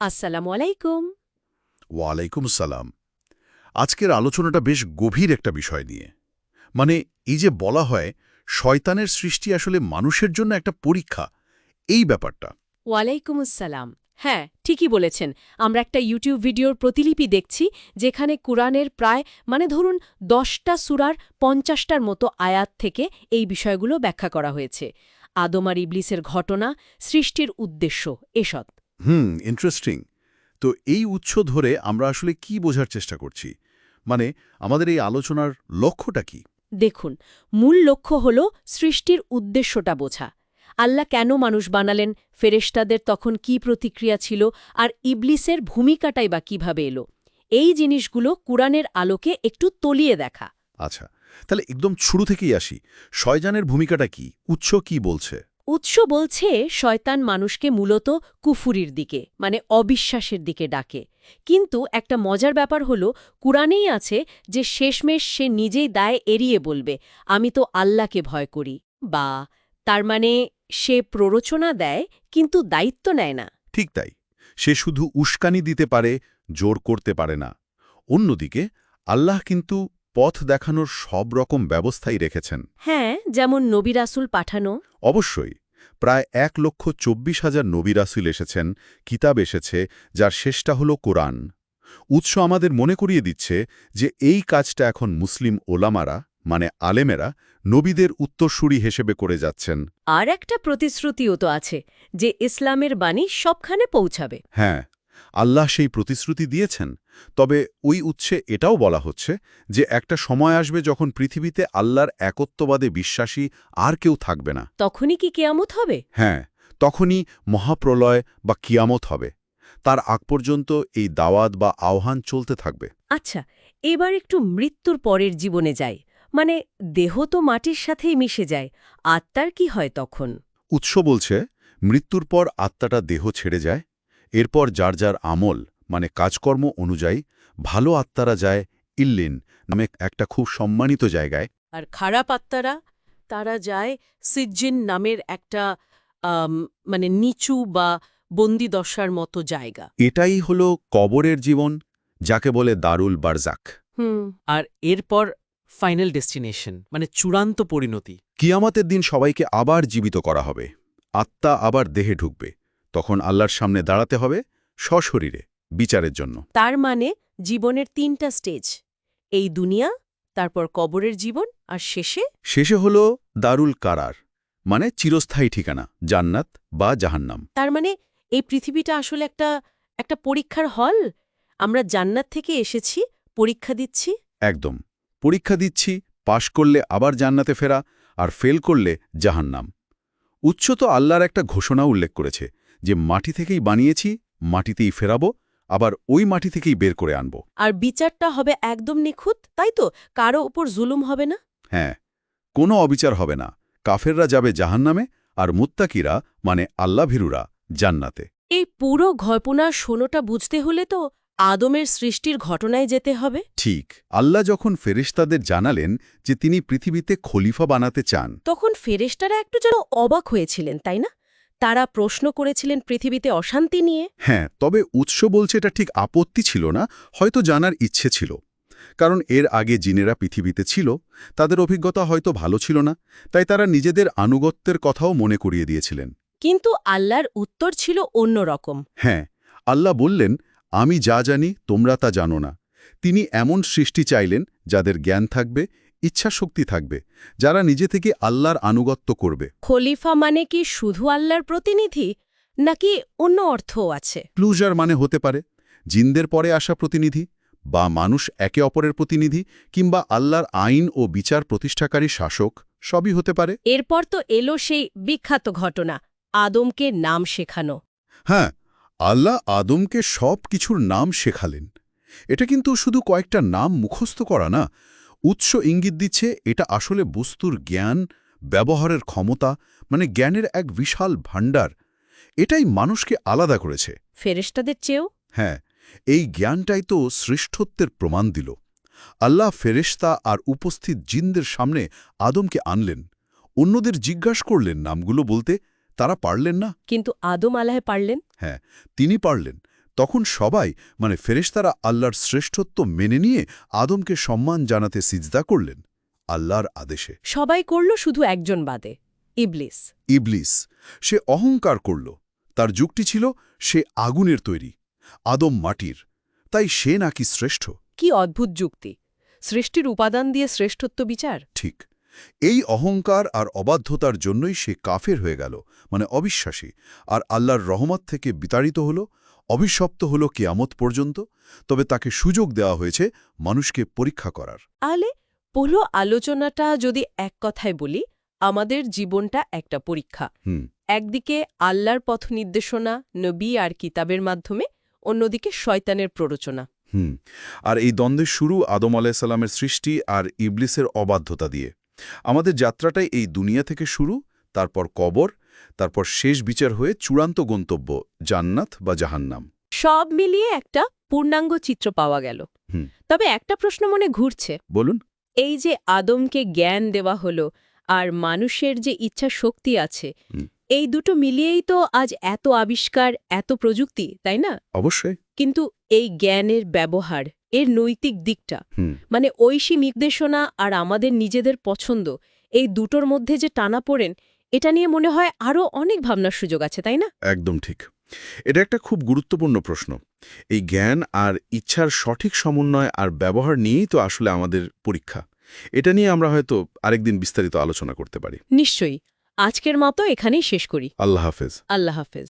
আসসালামু আলাইকুম ওয়ালাইকুম সালাম আজকের আলোচনাটা বেশ গভীর একটা বিষয় নিয়ে। মানে এই যে বলা হয় শয়তানের সৃষ্টি আসলে মানুষের জন্য একটা পরীক্ষা এই ব্যাপারটা। ওয়ালাইকুম আসসালাম হ্যাঁ ঠিকই বলেছেন। আমরা একটা ইউটিউব ভিডিওর প্রতিলিপি দেখছি যেখানে কুরআনের প্রায় মানে ধরুন দশটা সুরার পঞ্চাশটার মতো আয়াত থেকে এই বিষয়গুলো ব্যাখ্যা করা হয়েছে। আদম আর ইবলিসের ঘটনা সৃষ্টির উদ্দেশ্য এসব। হুম ইন্টারেস্টিং তো এই উৎস ধরে আমরা আসলে কি বোঝার চেষ্টা করছি? মানে আমাদের এই আলোচনার লক্ষ্যটা কি? দেখুন মূল লক্ষ্য হল সৃষ্টির উদ্দেশ্যটা বোঝা। আল্লাহ কেন মানুষ বানালেন ফেরেশতাদের তখন কি প্রতিক্রিয়া ছিল আর ইবলিসের ভূমিকাটাই বা কীভাবে এলো? এই জিনিসগুলো কুরআনের আলোকে একটু তলিয়ে দেখা। আচ্ছা তাহলে একদম শুরু থেকেই আসি। শয়জানের ভূমিকাটা কি? উৎস কি বলছে? উৎস বলছে শয়তান মানুষকে মূলত কুফুরির দিকে মানে অবিশ্বাসের দিকে ডাকে। কিন্তু একটা মজার ব্যাপার হল, কুরআনেই আছে যে শেষমেশ সে নিজেই দায় এড়িয়ে বলবে, আমি তো আল্লাহকে ভয় করি। বা, তার মানে সে প্ররোচনা দেয়, কিন্তু দায়িত্ব নেয় না। ঠিক তাই। সে শুধু উস্কানি দিতে পারে, জোর করতে পারে না। অন্যদিকে, আল্লাহ কিন্তু পথ দেখানোর সব রকম ব্যবস্থাই রেখেছেন। হ্যাঁ যেমন নবী রাসূল পাঠানো। অবশ্যই প্রায় এক লক্ষ চব্বিশ হাজার নবিরাসিল এসেছেন কিতাব এসেছে যার শেষটা হল কোরআন। উৎস আমাদের মনে করিয়ে দিচ্ছে যে এই কাজটা এখন মুসলিম ওলামারা মানে আলেমেরা নবীদের উত্তরসূরি হিসেবে করে যাচ্ছেন। আর একটা প্রতিশ্রুতিও তো আছে যে ইসলামের বাণী সবখানে পৌঁছাবে। হ্যাঁ আল্লাহ সেই প্রতিশ্রুতি দিয়েছেন তবে ওই উৎসে এটাও বলা হচ্ছে যে একটা সময় আসবে যখন পৃথিবীতে আল্লাহর একত্ববাদে বিশ্বাসী আর কেউ থাকবে না। তখনই কি কেয়ামত হবে? হ্যাঁ তখনই মহাপ্রলয় বা কিয়ামত হবে। তার আগ পর্যন্ত এই দাওয়াত বা আহ্বান চলতে থাকবে। আচ্ছা এবার একটু মৃত্যুর পরের জীবনে যাই। মানে দেহ তো মাটির সাথেই মিশে যায় আত্মার কি হয় তখন? উৎস বলছে মৃত্যুর পর আত্মাটা দেহ ছেড়ে যায় এরপর যার যার আমল মানে কাজকর্ম অনুযায়ী ভালো আত্মারা যায় ইল্লিন নামে একটা খুব সম্মানিত জায়গায়। আর খারাপ আত্মারা তারা যায় সিজ্জিন নামের একটা মানে নিচু বা বন্দিদশার মতো জায়গা। এটাই হল কবরের জীবন যাকে বলে দারুল বারজাক হুম। আর এরপর ফাইনাল ডেস্টিনেশন মানে চূড়ান্ত পরিণতি। কিয়ামতের দিন সবাইকে আবার জীবিত করা হবে। আত্মা আবার দেহে ঢুকবে। তখন আল্লাহর সামনে দাঁড়াতে হবে সশরীরে বিচারের জন্য। তার মানে জীবনের তিনটা স্টেজ এই দুনিয়া তারপর কবরের জীবন আর শেষে? শেষে হল দারুল কারার মানে চিরস্থায়ী ঠিকানা জান্নাত বা জাহান্নাম। তার মানে এই পৃথিবীটা আসলে একটা একটা পরীক্ষার হল? আমরা জান্নাত থেকে এসেছি পরীক্ষা দিচ্ছি? একদম পরীক্ষা দিচ্ছি পাশ করলে আবার জান্নাতে ফেরা আর ফেল করলে জাহান্নাম। উচ্চ তো আল্লাহর একটা ঘোষণা উল্লেখ করেছে যে মাটি থেকেই বানিয়েছি মাটিতেই ফেরাবো আবার ওই মাটি থেকেই বের করে আনব। আর বিচারটা হবে একদম নিখুঁত তাই তো? কারও উপর জুলুম হবে না? হ্যাঁ কোনো অবিচার হবে না। কাফেররা যাবে জাহান্নামে আর মুত্তাকিরা মানে আল্লাভীরুরা জান্নাতে। এই পুরো ঘটনার শোনোটা বুঝতে হলে তো আদমের সৃষ্টির ঘটনায় যেতে হবে। ঠিক আল্লাহ যখন ফেরেশতাদের জানালেন যে তিনি পৃথিবীতে খলিফা বানাতে চান। তখন ফেরেশতারা একটু যেন অবাক হয়েছিলেন তাই না? তারা প্রশ্ন করেছিলেন পৃথিবীতে অশান্তি নিয়ে? হ্যাঁ তবে উৎস বলছে এটা ঠিক আপত্তি ছিল না হয়তো জানার ইচ্ছে ছিল। কারণ এর আগে জিনেরা পৃথিবীতে ছিল তাদের অভিজ্ঞতা হয়তো ভালো ছিল না তাই তারা নিজেদের আনুগত্যের কথাও মনে করিয়ে দিয়েছিলেন। কিন্তু আল্লাহর উত্তর ছিল অন্যরকম হ্যাঁ আল্লাহ বললেন আমি যা জানি তোমরা তা জানো না। তিনি এমন সৃষ্টি চাইলেন যাদের জ্ঞান থাকবে ইচ্ছাশক্তি থাকবে যারা নিজে থেকে আল্লাহর আনুগত্য করবে। খলিফা মানে কি শুধু আল্লাহর প্রতিনিধি নাকি অন্য অর্থও আছে? ক্লুজার মানে হতে পারে জিনদের পরে আসা প্রতিনিধি বা মানুষ একে অপরের প্রতিনিধি কিংবা আল্লাহর আইন ও বিচার প্রতিষ্ঠাকারী শাসক সবই হতে পারে। এরপর তো এলো সেই বিখ্যাত ঘটনা আদমকে নাম শেখানো। হ্যাঁ আল্লাহ আদমকে সব কিছুর নাম শেখালেন। এটা কিন্তু শুধু কয়েকটা নাম মুখস্থ করা না উৎস ইঙ্গিত দিচ্ছে এটা আসলে বস্তুর জ্ঞান ব্যবহারের ক্ষমতা মানে জ্ঞানের এক বিশাল ভাণ্ডার। এটাই মানুষকে আলাদা করেছে। ফেরেশতাদের চেয়েও? হ্যাঁ এই জ্ঞানটাই তো শ্রেষ্ঠত্বের প্রমাণ দিল। আল্লাহ ফেরেশতা আর উপস্থিত জিনদের সামনে আদমকে আনলেন। অন্যদের জিজ্ঞাস করলেন নামগুলো বলতে তারা পারলেন না? কিন্তু আদম আলাহে পারলেন? হ্যাঁ তিনি পারলেন। তখন সবাই মানে ফেরেশতারা আল্লাহর শ্রেষ্ঠত্ব মেনে নিয়ে আদমকে সম্মান জানাতে সিজদা করলেন আল্লাহর আদেশে। সবাই করল শুধু একজন বাদে ইবলিস। ইবলিস সে অহংকার করল তার যুক্তি ছিল সে আগুনের তৈরি আদম মাটির তাই সে নাকি শ্রেষ্ঠ। কি অদ্ভুত যুক্তি সৃষ্টির উপাদান দিয়ে শ্রেষ্ঠত্ব বিচার। ঠিক এই অহংকার আর অবাধ্যতার জন্যই সে কাফের হয়ে গেল মানে অবিশ্বাসী আর আল্লাহর রহমত থেকে বিতাড়িত হল অভিশপ্ত হল কিয়ামত পর্যন্ত তবে তাকে সুযোগ দেওয়া হয়েছে মানুষকে পরীক্ষা করার। আলে পহলো আলোচনাটা যদি এক কথায় বলি আমাদের জীবনটা একটা পরীক্ষা। একদিকে আল্লাহর পথ নির্দেশনা নবী আর কিতাবের মাধ্যমে অন্যদিকে শয়তানের প্ররোচনা। হুম। আর এই দ্বন্দ্বের শুরু আদম আলাইসাল্লামের সৃষ্টি আর ইবলিসের অবাধ্যতা দিয়ে। আমাদের যাত্রাটাই এই দুনিয়া থেকে শুরু তারপর কবর তারপর শেষ বিচার হয়ে চূড়ান্ত গন্তব্য জান্নাত বা জাহান্নাম। সব মিলিয়ে একটা পূর্ণাঙ্গ চিত্র পাওয়া গেল। তবে একটা প্রশ্ন মনে ঘুরছে। বলুন। এই যে আদমকে জ্ঞান দেওয়া হলো আর মানুষের যে ইচ্ছা শক্তি আছে এই দুটো মিলিয়েই তো আজ এত আবিষ্কার এত প্রযুক্তি তাই না? অবশ্যই। কিন্তু এই জ্ঞানের ব্যবহার এর নৈতিক দিকটা মানে ঐশী নির্দেশনা আর আমাদের নিজেদের পছন্দ এই দুটোর মধ্যে যে টানা পড়েন এটা নিয়ে মনে হয় আরও অনেক ভাবনার সুযোগ আছে তাই না? একদম ঠিক। এটা একটা খুব গুরুত্বপূর্ণ প্রশ্ন। এই জ্ঞান আর ইচ্ছার সঠিক সমন্বয় আর ব্যবহার নিয়েই তো আসলে আমাদের পরীক্ষা। এটা নিয়ে আমরা হয়তো আরেকদিন বিস্তারিত আলোচনা করতে পারি। নিশ্চয়ই। আজকের মতো এখানেই শেষ করি। আল্লাহ হাফেজ। আল্লাহ হাফেজ।